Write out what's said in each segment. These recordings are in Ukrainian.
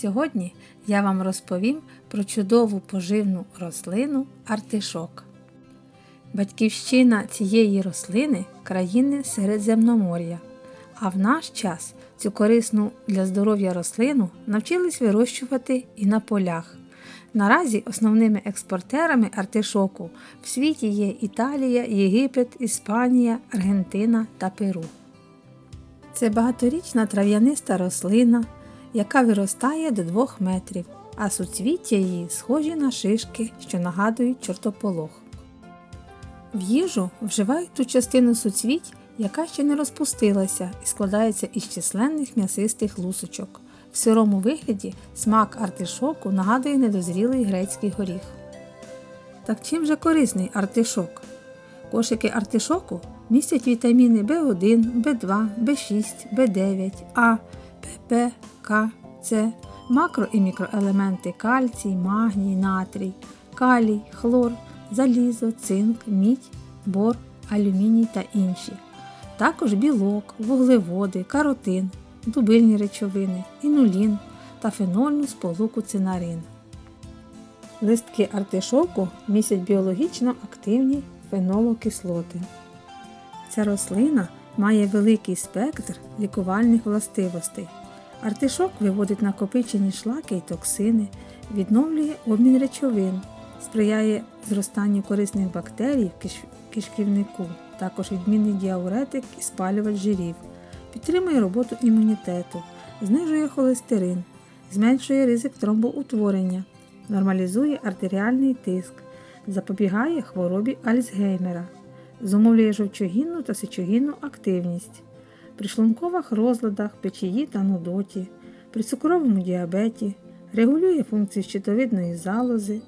Сьогодні я вам розповім про чудову поживну рослину артишок. Батьківщина цієї рослини країни Середземномор'я. А в наш час цю корисну для здоров'я рослину навчились вирощувати і на полях. Наразі основними експортерами артишоку в світі є Італія, Єгипет, Іспанія, Аргентина та Перу. Це багаторічна трав'яниста рослина, яка виростає до 2 метрів, а суцвіття її схожі на шишки, що нагадують чортополох. В їжу вживають ту частину суцвіть, яка ще не розпустилася і складається із численних м'ясистих лусочок. В сирому вигляді смак артишоку нагадує недозрілий грецький горіх. Так чим же корисний артишок? Кошики артишоку містять вітаміни В1, В2, В6, В9, А, ПП, К, С, макро і мікроелементи кальцій, магній, натрій, калій, хлор, залізо, цинк, мідь, бор, алюміній та інші. Також білок, вуглеводи, каротин, дубильні речовини, інулін та фенольну сполуку цинарин. Листки артишоку містять біологічно активні фенолокислоти. Ця рослина має великий спектр лікувальних властивостей. Артишок виводить накопичені шлаки й токсини, відновлює обмін речовин, сприяє зростанню корисних бактерій в киш- кишківнику, також відмінний діауретик і спалювач жирів, підтримує роботу імунітету, знижує холестерин, зменшує ризик тромбоутворення, нормалізує артеріальний тиск, запобігає хворобі Альцгеймера, зумовлює жовчогінну та сечогінну активність, при шлункових розладах, печії та нудоті, при цукровому діабеті, регулює функції щитовидної залози,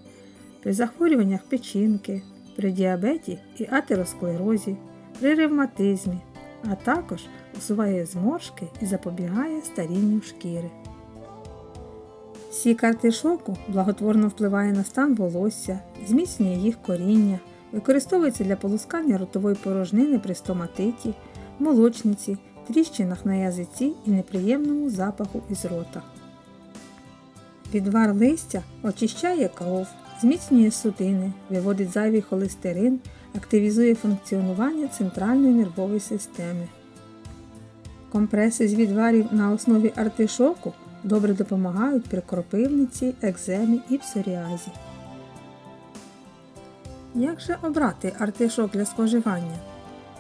при захворюваннях печінки, при діабеті і атеросклерозі, при ревматизмі, а також усуває зморшки і запобігає старінню шкіри. Сік артишоку благотворно впливає на стан волосся, зміцнює їх коріння, використовується для полускання ротової порожнини при стоматиті, молочниці, тріщинах на язиці і неприємному запаху із рота. Відвар листя очищає кров, зміцнює судини, виводить зайвий холестерин, активізує функціонування центральної нервової системи. Компреси з відварів на основі артишоку добре допомагають при кропивниці, екземі і псоріазі. Як же обрати артишок для споживання?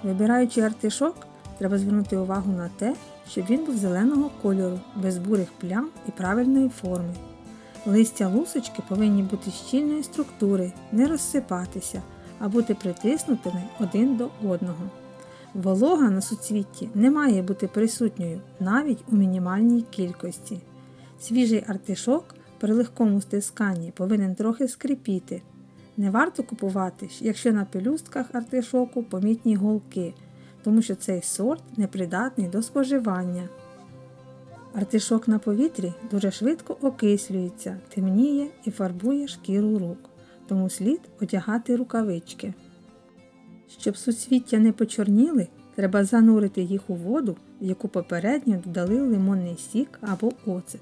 Вибираючи артишок, треба звернути увагу на те, щоб він був зеленого кольору, без бурих плям і правильної форми. Листя лусочки повинні бути щільної структури, не розсипатися, а бути притиснутими один до одного. Волога на суцвітті не має бути присутньою навіть у мінімальній кількості. Свіжий артишок при легкому стисканні повинен трохи скрипіти. Не варто купувати, якщо на пелюстках артишоку помітні голки, тому що цей сорт непридатний до споживання. Артишок на повітрі дуже швидко окислюється, темніє і фарбує шкіру рук, тому слід одягати рукавички. Щоб суцвіття не почорніли, треба занурити їх у воду, в яку попередньо додали лимонний сік або оцет.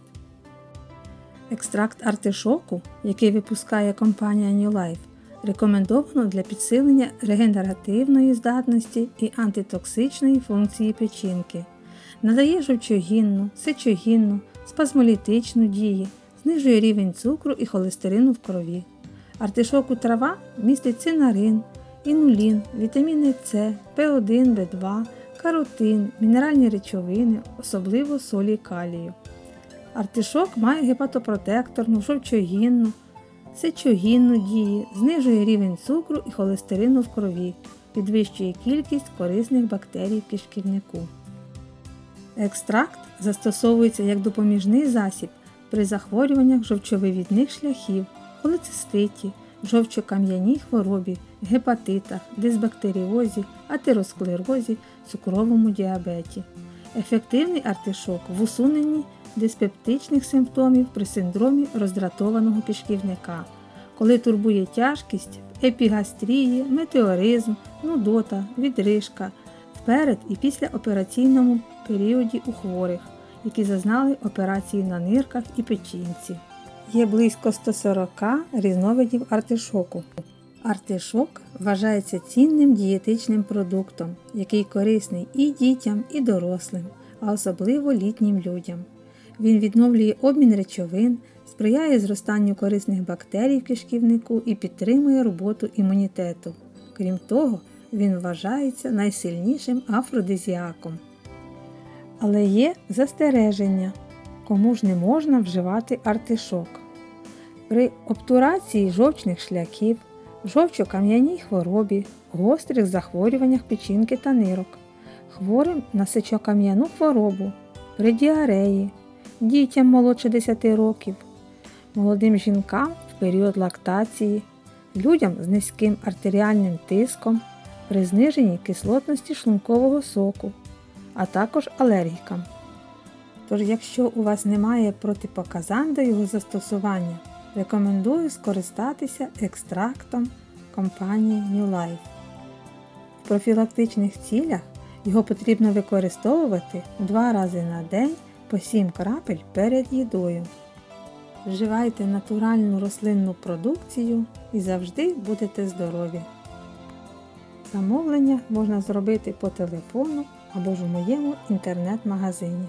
Екстракт артишоку, який випускає компанія New Life, рекомендовано для підсилення регенеративної здатності і антитоксичної функції печінки. Надає жовчогінну, сечогінну, спазмолітичну дії, знижує рівень цукру і холестерину в крові. Артишоку трава містить цинарин, інулін, вітаміни С, П1, В2, каротин, мінеральні речовини, особливо солі калію. Артишок має гепатопротекторну, жовчогінну, сечогінну дії, знижує рівень цукру і холестерину в крові, підвищує кількість корисних бактерій в кишківнику. Екстракт застосовується як допоміжний засіб при захворюваннях жовчовивідних шляхів, холециститі, жовчокам'яній хворобі, гепатитах, дисбактеріозі, атеросклерозі, цукровому діабеті. Ефективний артишок в усуненні диспептичних симптомів при синдромі роздратованого кишківника, коли турбує тяжкість, епігастрії, метеоризм, нудота, відрижка перед і післяопераційному періоді у хворих, які зазнали операції на нирках і печінці. Є близько 140 різновидів артишоку. Артишок вважається цінним дієтичним продуктом, який корисний і дітям, і дорослим, а особливо літнім людям. Він відновлює обмін речовин, сприяє зростанню корисних бактерій в кишківнику і підтримує роботу імунітету. Крім того, він вважається найсильнішим афродизіаком. Але є застереження, кому ж не можна вживати артишок. При обтурації жовчних шляхів, жовчокам'яній хворобі, гострих захворюваннях печінки та нирок, хворим на сечокам'яну хворобу, при діареї, дітям молодше 10 років, молодим жінкам в період лактації, людям з низьким артеріальним тиском, при зниженні кислотності шлункового соку, а також алергікам. Тож, якщо у вас немає протипоказань до його застосування, рекомендую скористатися екстрактом компанії New Life. В профілактичних цілях його потрібно використовувати два рази на день по 7 крапель перед їдою. Вживайте натуральну рослинну продукцію і завжди будете здорові. Замовлення можна зробити по телефону або ж у моєму інтернет-магазині.